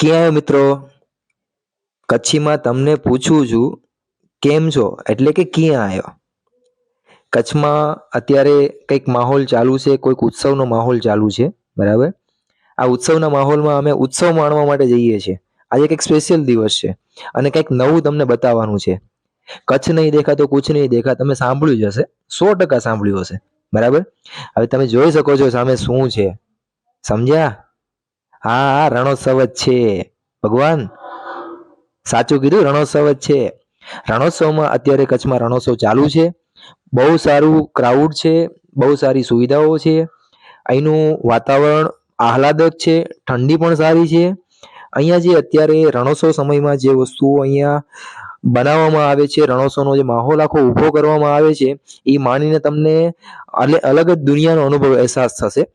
ક્યાં મિત્રો? કચ્છીમાં તમને પૂછું છું, કેમ છો? એટલે કે ક્યાં આવ્યો કચ્છમાં અત્યારે કંઈક માહોલ ચાલુ છે, કોઈક ઉત્સવનો માહોલ ચાલુ છે, બરાબર? આ ઉત્સવના માહોલમાં અમે ઉત્સવ માણવા માટે જઈએ છીએ. આજે કંઈક સ્પેશિયલ દિવસ છે અને કંઈક નવું તમને બતાવવાનું છે. કચ્છ નહીં દેખા તો કુછ નહીં દેખા તમે સાંભળ્યું જ હશે. સો ટકા સાંભળ્યું હશે, બરાબર? હવે તમે જોઈ શકો છો સામે શું છે. સમજ્યા? હા રણોત્સવ જ છે. ભગવાન, સાચું કીધું, રણોત્સવ જ છે. રણોત્સવમાં અત્યારે કચ્છમાં રણોત્સવ ચાલુ છે. બહુ સારું ક્રાઉડ છે, બહુ સારી સુવિધાઓ છે. અહીંનું વાતાવરણ આહલાદક છે, ઠંડી પણ સારી છે. અહીંયા જે અત્યારે રણોત્સવ સમયમાં જે વસ્તુઓ અહીંયા બનાવવામાં આવે છે, રણોત્સવનો જે માહોલ આખો ઊભો કરવામાં આવે છે, એ માનીને તમને અલે- અલગ જ દુનિયાનો અનુભવ અહેસાસ થશે.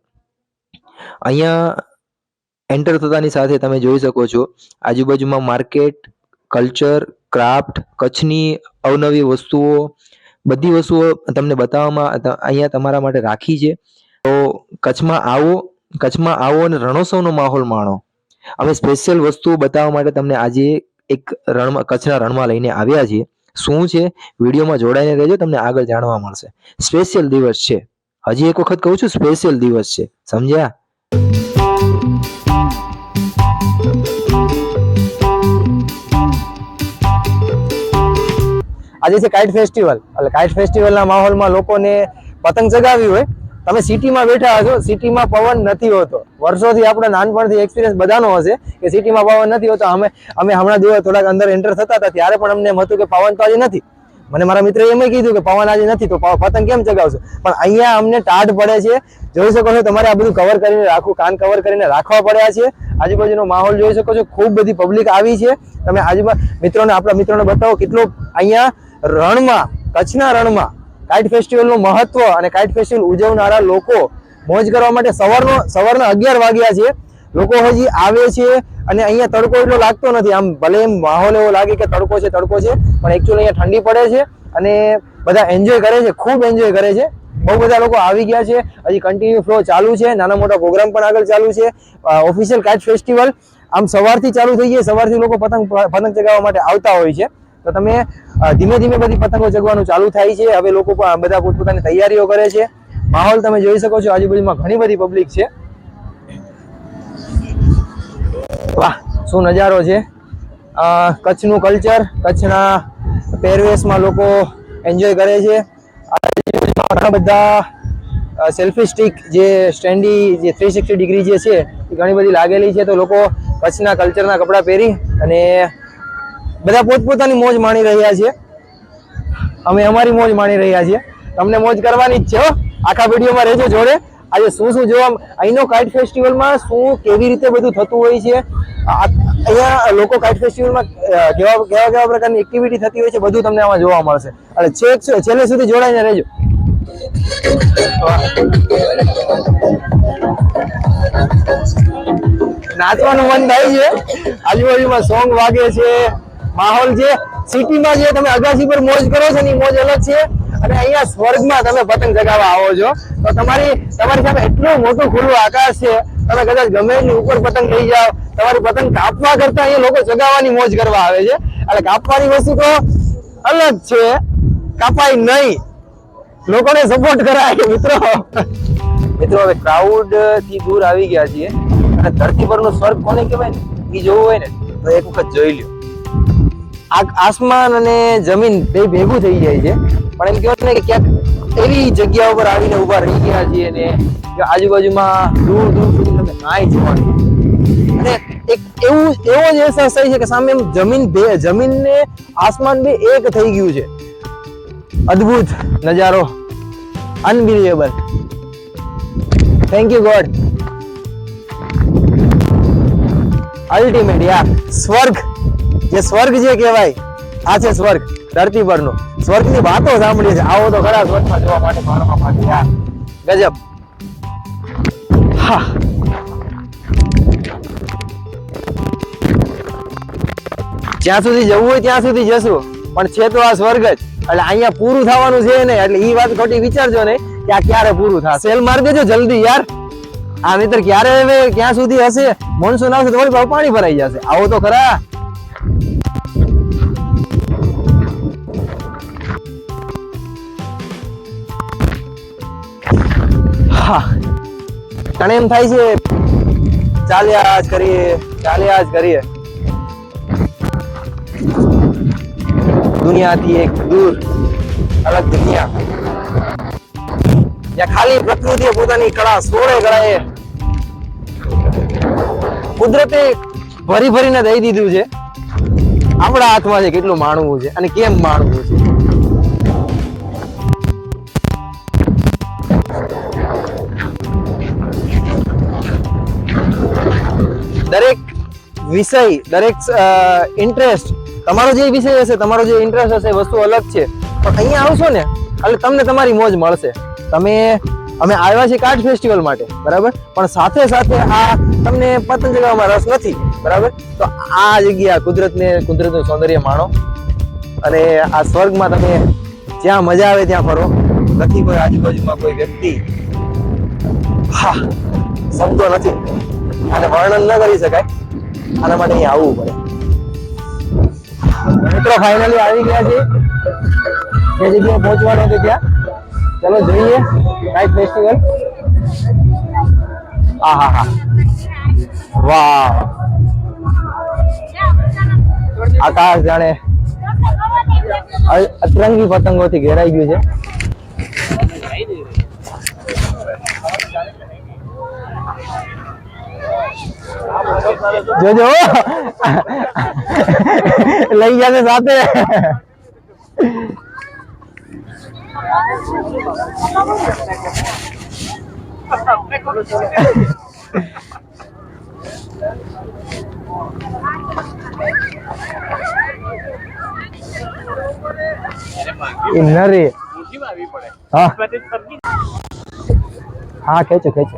અહીંયા એન્ટર થતાની સાથે તમે જોઈ શકો છો, આજુબાજુમાં માર્કેટ કલ્ચર ક્રાફ્ટ કચ્છની અવનવી વસ્તુઓ, બધી વસ્તુઓ તમને બતાવવામાં અહીંયા તમારા માટે રાખી છે. તો કચ્છમાં આવો કચ્છમાં આવો અને રણોત્સવનો માહોલ માણો. અમે સ્પેશિયલ વસ્તુઓ બતાવવા માટે તમને આજે એક રણમાં કચ્છના રણમાં લઈને આવ્યા છીએ. શું છે? વિડીયોમાં જોડાઈને રહેજો, તમને આગળ જાણવા મળશે. સ્પેશિયલ દિવસ છે. હજી એક વખત કહું છું સ્પેશિયલ દિવસ છે. સમજ્યા? આજે છે કાઇટ ફેસ્ટિવલ. એટલે કાઇટ ફેસ્ટિવલના માહોલમાં લોકોને પતંગ ચગાવી હોય. તમે સિટીમાં બેઠા હશો, સિટીમાં પવન નથી હોતો. વર્ષોથી આપણે નાનપણથી એક્સપિરિયન્સ બધાનો હશે કે સિટીમાં પવન નથી હોતો. અમે અમે હમણાં દિવસ થોડાક અંદર એન્ટર થતા હતા, ત્યારે પણ અમને એમ હતું કે પવન તો આજે નથી. મને મારા મિત્રે એમ કીધું કે પવન આજે નથી, તો પતંગ કેમ ચગાવશો? પણ અહીંયા અમને ટાઢ પડે છે. જોઈ શકો છો તમારે આ બધું કવર કરીને રાખવું, કાન કવર કરીને રાખવા પડ્યા છે. આજુબાજુનો માહોલ જોઈ શકો છો. ખૂબ બધી પબ્લિક આવી છે. તમે આજુબાજુ મિત્રોને, આપણા મિત્રોને બતાવો કેટલો અહીંયા રણમાં, કચ્છના રણમાં કાઇટ ફેસ્ટિવલનું મહત્વ અને કાઇટ ફેસ્ટિવલ ઉજવનારા લોકો મોજ કરવા માટે સવારનો, સવારના અગિયાર વાગ્યા છે. લોકો હજી આવે છે અને અહીંયા તડકો એટલો લાગતો નથી. આમ ભલે એમ માહોલ એવો લાગે કે તડકો છે તડકો છે, પણ એકચ્યુઅલી અહીંયા ઠંડી પડે છે અને બધા એન્જોય કરે છે, ખૂબ એન્જોય કરે છે. બહુ બધા લોકો આવી ગયા છે. હજી કન્ટિન્યુ ફ્લો ચાલુ છે. નાના મોટા પ્રોગ્રામ પણ આગળ ચાલુ છે. ઓફિશિયલ કાઇટ ફેસ્ટિવલ આમ સવારથી ચાલુ થઈ જાય સવારથી લોકો પતંગ પતંગ ચગાવવા માટે આવતા હોય છે. તો તમે ધીમે ધીમે બધી પતંગો જગવાનું ચાલુ થાય છે. હવે લોકો બધા પોતપોતાની તૈયારીઓ કરે છે. માહોલ તમે જોઈ શકો છો, આજુબાજુમાં ઘણી બધી પબ્લિક છે. વાહ, શું નજારો છે? કચ્છનું કલ્ચર કચ્છના પહેરવેશમાં લોકો એન્જોય કરે છે. ઘણા બધા સેલ્ફી સ્ટિક જે સ્ટેન્ડી જે થ્રી સિક્સટી ડિગ્રી જે છે, એ ઘણી બધી લાગેલી છે. તો લોકો કચ્છના કલ્ચરના કપડાં પહેરી અને બધા પોતપોતાની મોજ માણી રહ્યા છે અમે અમારી મોજ માણી રહ્યા છીએ. તમને મોજ કરવાની જ છે આખા વિડીયોમાં રહેજો જોડે. આજે શું શું જોવા અહીંનો કાઇટ ફેસ્ટિવલમાં શું, કેવી રીતે બધું થતું હોય છે? અહીંયા લોકો કાઇટ ફેસ્ટિવલમાં કેવા કેવા કેવા પ્રકારની એક્ટિવિટી થતી હોય છે, બધું તમને આમાં જોવા મળશે. એટલે છેક છેલ્લે સુધી જોડાઈને રહેજો. નાચવાનું મન થાય છે. આજુબાજુમાં સોંગ વાગે છે. માહોલ છે. સિટીમાં જે તમે અગાસી પર મોજ કરો છો ને મોજ અલગ છે. અને અહીંયા સ્વર્ગમાં તમે પતંગ ચગાવવા આવો છો. તો તમારી તમારી સામે એટલું મોટું ખુલ્લું આકાશ છે. તમે કદાચ ગમે એની ઉપર પતંગ લઈ જાઓ. તમારી પતંગ કાપવા કરતા અહીંયા લોકો ચગાવવાની મોજ કરવા આવે છે. એટલે કાપવાની વસ્તુ તો અલગ છે. કાપાય નહીં. લોકોને સપોર્ટ કરાય મિત્રો. મિત્રો, હવે ક્રાઉડથી દૂર આવી ગયા છીએ. અને ધરતી પરનો સ્વર્ગ કોને કહેવાય ને? એ જોવું હોય ને, તો એક વખત જોઈ લ્યો. આસમાન અને જમીન બે ભેગું થઈ જાય છે. પણ એમ કહેવાય ને કે ક્યાંક એવી જગ્યા ઉપર આવીને ઊભા રહી ગયા છીએ ને આજુબાજુમાં દૂર દૂર સુધી તમે કાંઈ જોવા અને એક એવું એવો જ અહેસાસ થાય છે કે સામે એમ જમીન બે જમીન ને આસમાન બે એક થઈ ગયું છે. અદ્ભુત નજારો. Unbelievable thank you God ultimate યાર સ્વર્ગ જે સ્વર્ગ જે કહેવાય, આ છે સ્વર્ગ ધરતી પરનો સ્વર્ગની વાતો સાંભળીએ છે આવો તો ખરા સ્વર્ગમાં જોવા માટે મારો માટે ગજબ. હા. જ્યાં સુધી જવું હોય ત્યાં સુધી જશું. પણ છે તો આ સ્વર્ગ જ. એટલે અહીંયા પૂરું થવાનું છે ને એટલે એ વાત ખોટી વિચારજો ને કે આ ક્યારે પૂરું થશે. સેલ મારી દેજો જલ્દી યાર. આ મિત્ર ક્યારે હવે, ક્યાં સુધી હશે? મોનસૂન આવશે તો પાણી ભરાઈ જશે. આવો તો ખરા. હા. એમ થાય છે ચાલ્યા જ કરીએ ચાલ્યા જ કરીએ. દુનિયાથી એક દૂર, અલગ દુનિયા. જ્યાં ખાલી પ્રકૃતિએ પોતાની કળા સોળે કળાએ કુદરતે ભરી ભરીને દઈ દીધું છે. આપણા હાથમાં છે કેટલું માણવું છે અને કેમ માણવું છે? વિષય, દરેક ઇન્ટરેસ્ટ તમારો જે વિષય હશે, તમારો જે ઇન્ટરેસ્ટ હશે વસ્તુ અલગ છે. પણ અહીંયા આવશો ને, એટલે તમને તમારી મોજ મળશે. તમે, અમે આવ્યા છીએ કાઠ ફેસ્ટિવલ માટે, બરાબર? પણ સાથે સાથે આ તમને પતંગ રસ નથી, બરાબર? તો આ જગ્યા કુદરતને, કુદરતનું સૌંદર્ય માણો. અને આ સ્વર્ગમાં તમે જ્યાં મજા આવે ત્યાં ફરો. નથી કોઈ આજુબાજુમાં કોઈ વ્યક્તિ. હા, શબ્દો નથી. અને વર્ણન ન કરી શકાય. આના માટે અહીં આવવું પડે. મિત્રો ફાઇનલી આવી ગયા છે જે જગ્યાએ પહોંચવાનું હતું ત્યાં. ચલો જોઈએ. નાઇટ ફેસ્ટિવલ આ હા હા વાહ આકાશ જાણે અતરંગી પતંગોથી ઘેરાઈ ગયું છે. જોજો લઈ ગયા છે સાથે એ નરી હા હા ખેંચો ખેંચો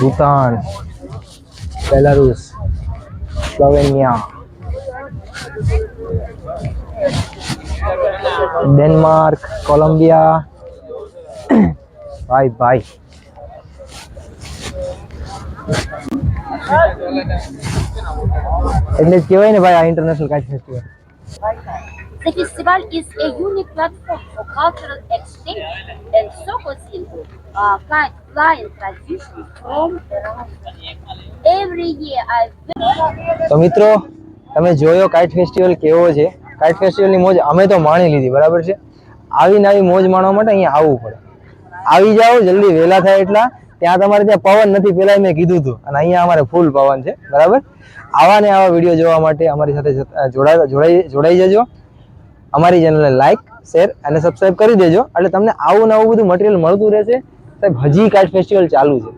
Bhutan, Belarus, Slovenia, Denmark, Colombia. ભાઈ ભાઈ. એટલે કહેવાય ને ભાઈ આ international kite festival The festival is a unique platform for cultural exchange and showcasing uh, client traditions from. Every year, I તો મિત્રો તમે જોયો કાઇટ ફેસ્ટિવલ કેવો છે? કાઇટ ફેસ્ટિવલની મોજ અમે તો માણી લીધી બરાબર છે? આવીને આવી મોજ માણવા માટે અહીંયા આવવું પડે. આવી જાઓ જલ્દી વહેલા થાય એટલા ત્યાં તમારે ત્યાં પવન નથી પેલા મેં કીધું હતું અને અહીંયા અમારે ફૂલ પવન છે બરાબર? આવા ને આવા વીડિયો જોવા માટે અમારી સાથે જોડાઈ જોડાઈ જજો. અમારી ચેનલને લાઈક શેર અને સબસ્ક્રાઇબ કરી દેજો. એટલે તમને આવું ને આવું બધું મટીરિયલ મળતું રહેશે. સાહેબ, હજી કાઇટ ફેસ્ટિવલ ચાલુ છે.